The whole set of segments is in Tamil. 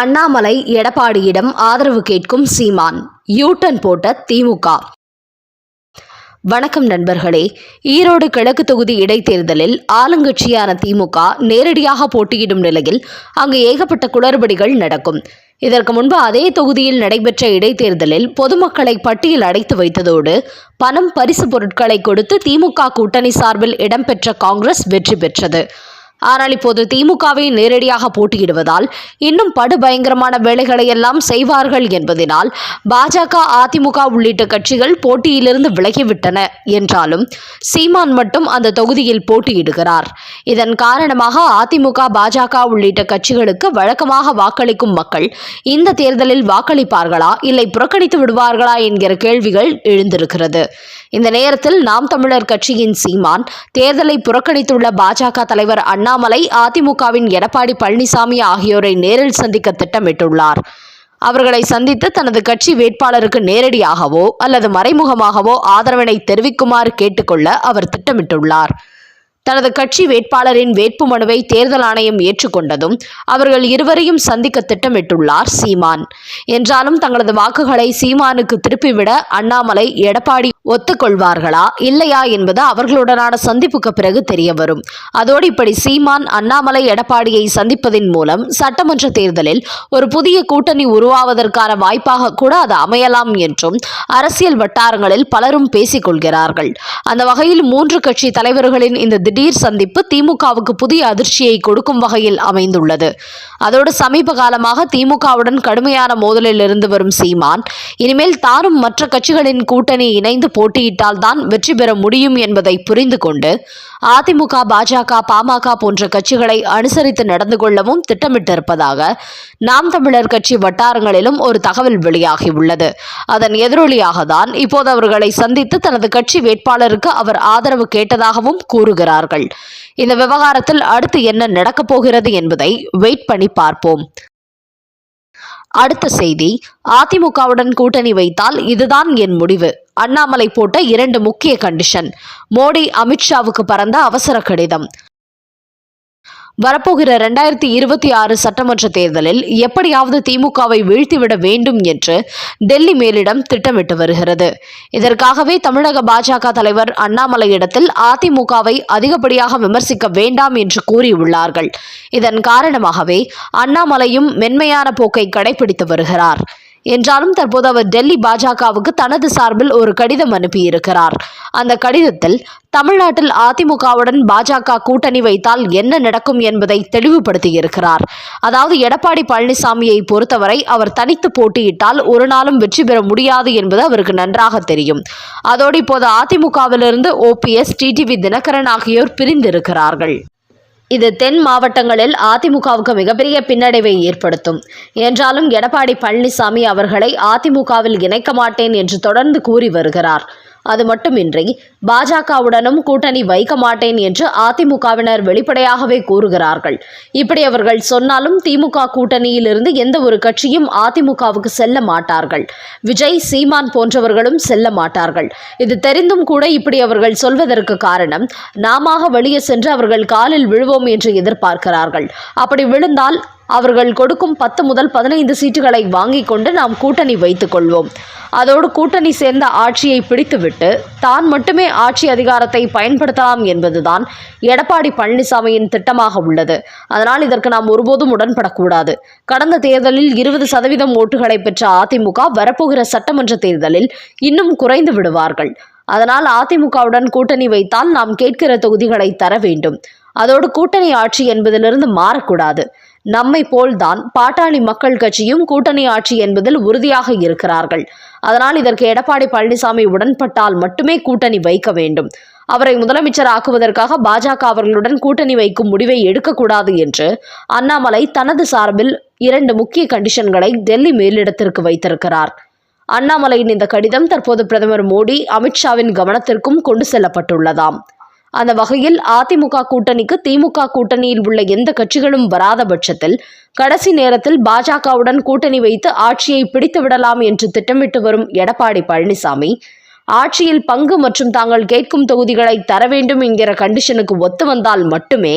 அண்ணாமலை எடப்பாடியிடம் ஆதரவு கேட்கும் சீமான். யூட்டன் போட்ட திமுக வணக்கம் நண்பர்களே. ஈரோடு கிழக்கு தொகுதி இடைத்தேர்தலில் ஆளுங்கட்சியான திமுக நேரடியாக போட்டியிடும் நிலையில் அங்கு ஏகப்பட்ட குளறுபடிகள் நடக்கும். இதற்கு முன்பு அதே தொகுதியில் நடைபெற்ற இடைத்தேர்தலில் பொதுமக்களை பட்டியல் அடைத்து வைத்ததோடு பணம் பரிசு பொருட்களை கொடுத்து திமுக கூட்டணி சார்பில் இடம்பெற்ற காங்கிரஸ் வெற்றி பெற்றது. ஆனால் இப்போது திமுகவை நேரடியாக போட்டியிடுவதால் இன்னும் படுபயங்கரமான வேலைகளை எல்லாம் செய்வார்கள் என்பதனால் பாஜக அதிமுக உள்ளிட்ட கட்சிகள் போட்டியிலிருந்து விலகிவிட்டன என்றாலும் சீமான் மட்டும் அந்த தொகுதியில் போட்டியிடுகிறார். இதன் காரணமாக அதிமுக பாஜக உள்ளிட்ட கட்சிகளுக்கு வழக்கமாக வாக்களிக்கும் மக்கள் இந்த தேர்தலில் வாக்களிப்பார்களா இல்லை புறக்கணித்து விடுவார்களா என்கிற கேள்விகள் எழுந்திருக்கிறது. இந்த நேரத்தில் நாம் தமிழர் கட்சியின் சீமான் தேர்தலை புறக்கணித்துள்ள பாஜக தலைவர் அண்ணா அண்ணாமலை அதிமுகவின் எடப்பாடி பழனிசாமி ஆகியோரை நேரில் சந்திக்க திட்டமிட்டுள்ளார். அவர்களை சந்தித்து தனது கட்சி வேட்பாளருக்கு நேரடியாகவோ அல்லது மறைமுகமாகவோ ஆதரவினை தெரிவிக்குமாறு கேட்டுக்கொள்ள அவர் திட்டமிட்டுள்ளார். தனது கட்சி வேட்பாளரின் வேட்புமனுவை தேர்தல் ஆணையம் ஏற்றுக்கொண்டதும் அவர்கள் இருவரையும் சந்திக்க திட்டமிட்டுள்ளார் சீமான். என்றாலும் தங்களது வாக்குகளை சீமானுக்கு திருப்பிவிட அண்ணாமலை எடப்பாடி ஒத்துக்கொள்வார்களா இல்லையா என்பது அவர்களுடனான சந்திப்புக்கு பிறகு தெரியவரும். அதோடு இப்படி சீமான் அண்ணாமலை எடப்பாடியை சந்திப்பதின் மூலம் சட்டமன்ற தேர்தலில் ஒரு புதிய கூட்டணி உருவாவதற்கான வாய்ப்பாக கூட அது அமையலாம் என்றும் அரசியல் வட்டாரங்களில் பலரும் பேசிக் கொள்கிறார்கள் அந்த வகையில் மூன்று கட்சி தலைவர்களின் இந்த திடீர் சந்திப்பு திமுகவுக்கு புதிய அதிர்ச்சியை கொடுக்கும் வகையில் அமைந்துள்ளது. அதோடு சமீப காலமாக திமுகவுடன் கடுமையான மோதலில் இருந்து வரும் சீமான் இனிமேல் தானும் மற்ற கட்சிகளின் கூட்டணி இணைந்து போட்டியிட்டால் தான் வெற்றி பெற முடியும் என்பதை புரிந்து கொண்டு அதிமுக பாஜக பாமக போன்ற கட்சிகளை அனுசரித்து நடந்து கொள்ளவும் திட்டமிட்டிருப்பதாக நாம் தமிழர் கட்சி வட்டாரங்களிலும் ஒரு தகவல் வெளியாகியுள்ளது அதன் எதிரொலியாக தான் இப்போது அவர்களை சந்தித்து தனது கட்சி வேட்பாளருக்கு அவர் ஆதரவு கேட்டதாகவும் கூறுகிறார்கள். இந்த விவகாரத்தில் அடுத்து என்ன நடக்கப் போகிறது என்பதை வெயிட் பண்ணி பார்ப்போம். அடுத்த செய்தி அதிமுகவுடன் கூட்டணி வைத்தால் இதுதான் என் முடிவு. அண்ணாமலை போட்ட இரண்டு முக்கிய கண்டிஷன் மோடி அமித்ஷாவுக்கு பறந்த அவசர கடிதம். வரப்போகிற இரண்டாயிரத்தி இருபத்தி ஆறு சட்டமன்ற தேர்தலில் எப்படியாவது திமுகவை வீழ்த்திவிட வேண்டும் என்று டெல்லி மேலிடம் திட்டமிட்டு வருகிறது. இதற்காகவே தமிழக பாஜக தலைவர் அண்ணாமலையிடத்தில் அதிமுகவை அதிகப்படியாக விமர்சிக்க வேண்டாம் என்று கூறியுள்ளார்கள். இதன் காரணமாகவே அண்ணாமலையும் மென்மையான போக்கை கடைபிடித்து வருகிறார். என்றாலும் தற்போது அவர் டெல்லி பாஜகவுக்கு தனது சார்பில் ஒரு கடிதம் அனுப்பியிருக்கிறார். அந்த கடிதத்தில் தமிழ்நாட்டில் அதிமுகவுடன் பாஜக கூட்டணி வைத்தால் என்ன நடக்கும் என்பதை தெளிவுபடுத்தியிருக்கிறார். அதாவது எடப்பாடி பழனிசாமியை பொறுத்தவரை அவர் தனித்து போட்டியிட்டால் ஒரு நாளும் வெற்றி பெற முடியாது என்பது அவருக்கு நன்றாக தெரியும். அதோடு இப்போது அதிமுகவிலிருந்து ஓபிஎஸ் டிடிவி தினகரன் ஆகியோர் பிரிந்திருக்கிறார்கள். இது தென் மாவட்டங்களில் அதிமுகவுக்கு மிகப்பெரிய பின்னடைவை ஏற்படுத்தும். என்றாலும் எடப்பாடி பழனிசாமி அவர்களை அதிமுகவில் இணைக்க மாட்டேன் என்று தொடர்ந்து கூறி வருகிறார். அது மட்டுமின்றி பாஜகவுடனும் கூட்டணி வைக்க மாட்டேன் என்று அதிமுகவினர் வெளிப்படையாகவே கூறுகிறார்கள். இப்படி அவர்கள் சொன்னாலும் திமுக கூட்டணியிலிருந்து எந்த ஒரு கட்சியும் அதிமுகவுக்கு செல்ல மாட்டார்கள். விஜய் சீமான் போன்றவர்களும் செல்ல மாட்டார்கள். இது தெரிந்தும் கூட இப்படி அவர்கள் சொல்வதற்கு காரணம் நாம வெளியே சென்று அவர்கள் காலில் விழுவோம் என்று எதிர்பார்க்கிறார்கள். அப்படி விழுந்தால் அவர்கள் கொடுக்கும் பத்து முதல் பதினைந்து சீட்டுகளை வாங்கிக் கொண்டு நாம் கூட்டணி வைத்துக் கொள்வோம். அதோடு கூட்டணி சேர்ந்த ஆட்சியை பிடித்துவிட்டு தான் மட்டுமே ஆட்சி அதிகாரத்தை பயன்படுத்தலாம் என்பதுதான் எடப்பாடி பழனிசாமியின் திட்டமாக உள்ளது. அதனால் இதற்கு நாம் ஒருபோதும் உடன்படக்கூடாது. கடந்த தேர்தலில் இருபது சதவீதம் ஓட்டுகளை பெற்ற அதிமுக வரப்போகிற சட்டமன்ற தேர்தலில் இன்னும் குறைந்து விடுவார்கள். அதனால் அதிமுகவுடன் கூட்டணி வைத்தால் நாம் கேட்கிற தொகுதிகளை தர வேண்டும். அதோடு கூட்டணி ஆட்சி என்பதிலிருந்து மாறக்கூடாது. நம்மை போல்தான் பாட்டாளி மக்கள் கட்சியும் கூட்டணி ஆட்சி என்பதில் உறுதியாக இருக்கிறார்கள். அதனால் இதற்கு எடப்பாடி பழனிசாமி உடன்பட்டால் மட்டுமே கூட்டணி வைக்க வேண்டும். அவரை முதலமைச்சர் ஆக்குவதற்காக பாஜக அவர்களுடன் கூட்டணி வைக்கும் முடிவை எடுக்கக்கூடாது என்று அண்ணாமலை தனது சார்பில் இரண்டு முக்கிய கண்டிஷன்களை டெல்லி மேலிடத்திற்கு வைத்திருக்கிறார். அண்ணாமலையின் இந்த கடிதம் தற்போது பிரதமர் மோடி அமித்ஷாவின் கவனத்திற்கும் கொண்டு செல்லப்பட்டுள்ளதாம். அந்த வகையில் அதிமுக கூட்டணிக்கு திமுக கூட்டணியில் உள்ள எந்த கட்சிகளும் வராத பட்சத்தில் கடைசி நேரத்தில் பாஜகவுடன் கூட்டணி வைத்து ஆட்சியை பிடித்து விடலாம் என்று திட்டமிட்டு வரும் எடப்பாடி பழனிசாமி ஆட்சியில் பங்கு மற்றும் தாங்கள் கேட்கும் தொகுதிகளை தர வேண்டும் என்கிற கண்டிஷனுக்கு ஒத்து வந்தால் மட்டுமே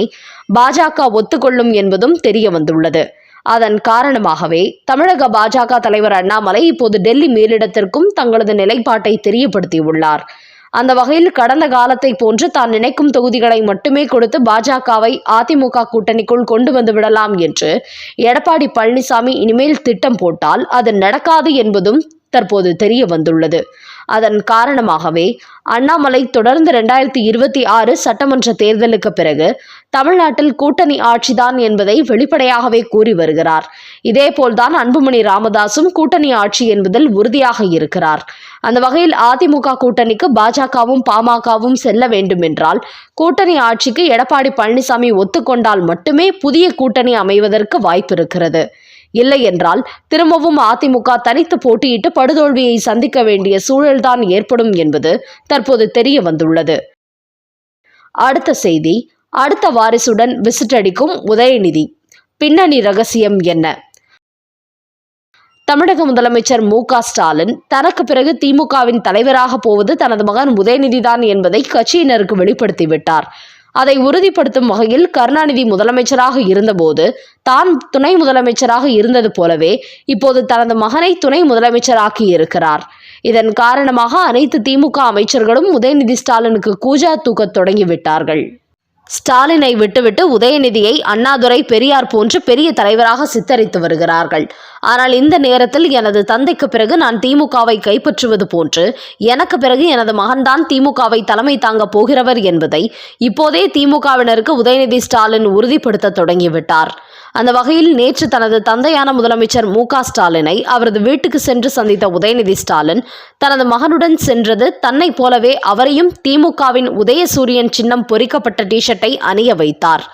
பாஜக ஒத்துக்கொள்ளும் என்பதும் தெரிய வந்துள்ளது. அதன் காரணமாகவே தமிழக பாஜக தலைவர் அண்ணாமலை இப்போது டெல்லி மேலிடத்திற்கும் தங்களது நிலைப்பாட்டை தெரியப்படுத்தியுள்ளார். அந்த வகையில் கடந்த காலத்தை போன்று தான் நினைக்கும் தொகுதிகளை மட்டுமே கொடுத்து பாஜகவை அதிமுக கூட்டணிக்குள் கொண்டு வந்து விடலாம் என்று எடப்பாடி பழனிசாமி இனிமேல் திட்டம் போட்டால் அது நடக்காது என்பதும் தற்போது தெரிய வந்துள்ளது. அதன் காரணமாகவே அண்ணாமலை தொடர்ந்து இரண்டாயிரத்தி இருபத்தி ஆறு சட்டமன்ற தேர்தலுக்கு பிறகு தமிழ்நாட்டில் கூட்டணி ஆட்சிதான் என்பதை வெளிப்படையாகவே கூறி வருகிறார். இதேபோல்தான் அன்புமணி ராமதாசும் கூட்டணி ஆட்சி என்பதில் உறுதியாக இருக்கிறார். அந்த வகையில் அதிமுக கூட்டணிக்கு பாஜகவும் பாமகவும் செல்ல வேண்டும் என்றால் கூட்டணி ஆட்சிக்கு எடப்பாடி பழனிசாமி ஒத்துக்கொண்டால் மட்டுமே புதிய கூட்டணி அமைவதற்கு வாய்ப்பு இருக்கிறது இல்லை என்றால் திரும்பவும் அதிமுக தனித்து போட்டியிட்டு படுதோல்வியை சந்திக்க வேண்டிய சூழல்தான் ஏற்படும் என்பது தற்போது தெரிய வந்துள்ளது. அடுத்த செய்தி அடுத்த வாரிசுடன் விசிட் அடிக்கும் உதயநிதி. பின்னணி ரகசியம் என்ன? தமிழக முதலமைச்சர் மு ஸ்டாலின் தனக்கு பிறகு திமுகவின் தலைவராக போவது தனது மகன் உதயநிதிதான் என்பதை கட்சியினருக்கு வெளிப்படுத்திவிட்டார். அதை உறுதிப்படுத்தும் வகையில் கருணாநிதி முதலமைச்சராக இருந்தபோது தான் துணை முதலமைச்சராக இருந்தது போலவே இப்போது தனது மகனை துணை முதலமைச்சராக்கி இருக்கிறார். இதன் காரணமாக அனைத்து திமுக அமைச்சர்களும் உதயநிதி ஸ்டாலினுக்கு கூஜா தூக்கத் தொடங்கிவிட்டார்கள். ஸ்டாலினை விட்டுவிட்டு உதயநிதியை அண்ணாதுரை பெரியார் போன்று பெரிய தலைவராக சித்தரித்து வருகிறார்கள். ஆனால் இந்த நேரத்தில் எனது தந்தைக்கு பிறகு நான் திமுகவை கைப்பற்றுவது போன்று எனக்கு பிறகு எனது மகன்தான் திமுகவை தலைமை தாங்க போகிறவர் என்பதை இப்போதே திமுகவினருக்கு உதயநிதி ஸ்டாலின் உறுதிப்படுத்த தொடங்கிவிட்டார். அந்த வகையில் நேற்று தனது தந்தையான முதலமைச்சர் மு ஸ்டாலினை அவரது வீட்டுக்கு சென்று சந்தித்த உதயநிதி ஸ்டாலின் தனது மகனுடன் சென்றது தன்னைப் போலவே அவரையும் திமுகவின் உதயசூரியன் சின்னம் பொறிக்கப்பட்ட டிஷர்ட்டை அணிய வைத்தார்.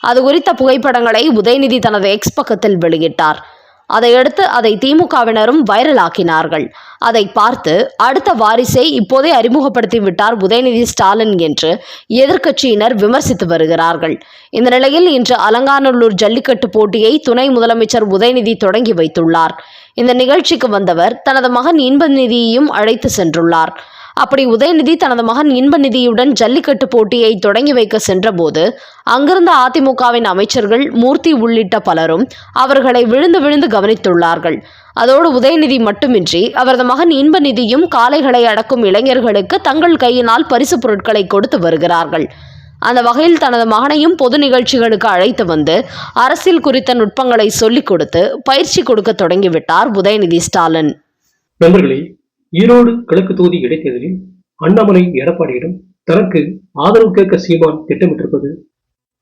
அது குறித்த புகைப்படங்களை உதயநிதி தனது எக்ஸ் பக்கத்தில் வெளியிட்டார். அதையடுத்து அதை திமுகவினரும் வைரலாக்கினார்கள். அதை பார்த்து அடுத்த வாரிசை இப்போதே அறிமுகப்படுத்தி விட்டார் உதயநிதி ஸ்டாலின் என்று எதிர்க்கட்சியினர் விமர்சித்து வருகிறார்கள். இந்த நிலையில் இன்று அலங்காநல்லூர் ஜல்லிக்கட்டு போட்டியை துணை முதலமைச்சர் உதயநிதி தொடங்கி வைத்துள்ளார். இந்த நிகழ்ச்சிக்கு வந்தவர் தனது மகன் இன்பநிதியையும் அழைத்து சென்றுள்ளார். அப்படி உதயநிதி தனது மகன் இன்பநிதியுடன் ஜல்லிக்கட்டு போட்டியை தொடங்கி வைக்க சென்றபோது அங்கிருந்த அதிமுகவின் அமைச்சர்கள் மூர்த்தி உள்ளிட்ட பலரும் அவர்களை விழுந்து விழுந்து கவனித்துள்ளார்கள். அதோடு உதயநிதி மட்டுமின்றி அவரது மகன் இன்பநிதியும் காளைகளை அடக்கும் இளைஞர்களுக்கு தங்கள் கையினால் பரிசு பொருட்களை கொடுத்து வருகிறார்கள். அந்த வகையில் தனது மகனையும் பொது நிகழ்ச்சிகளுக்கு அழைத்து வந்து அரசியல் குறித்த நுட்பங்களை சொல்லிக் கொடுத்து பயிற்சி கொடுக்க தொடங்கிவிட்டார் உதயநிதி ஸ்டாலின். நண்பர்களே ஈரோடு கிழக்கு தொகுதி இடைத்தேர்தலில் அண்ணாமலை எடப்பாடியிடம் தனக்கு ஆதரவு கேட்க சீமான் திட்டமிட்டிருப்பது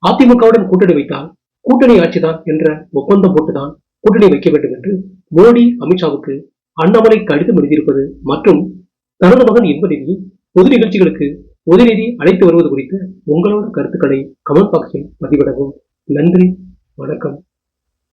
அதிமுகவுடன் கூட்டணி வைத்தால் கூட்டணி ஆட்சிதான் என்ற ஒப்பந்தம் போட்டுதான் கூட்டணி வைக்க வேண்டும் என்று மோடி அமித்ஷாவுக்கு அண்ணாமலை கடிதம் எழுதியிருப்பது மற்றும் தனது மகன் இன்பநிதியை பொது நிகழ்ச்சிகளுக்கு உதயநிதி அழைத்து வருவது குறித்த உங்களோட கருத்துக்களை கமெண்ட் பாக்ஸில் பதிவிடவும். நன்றி வணக்கம்.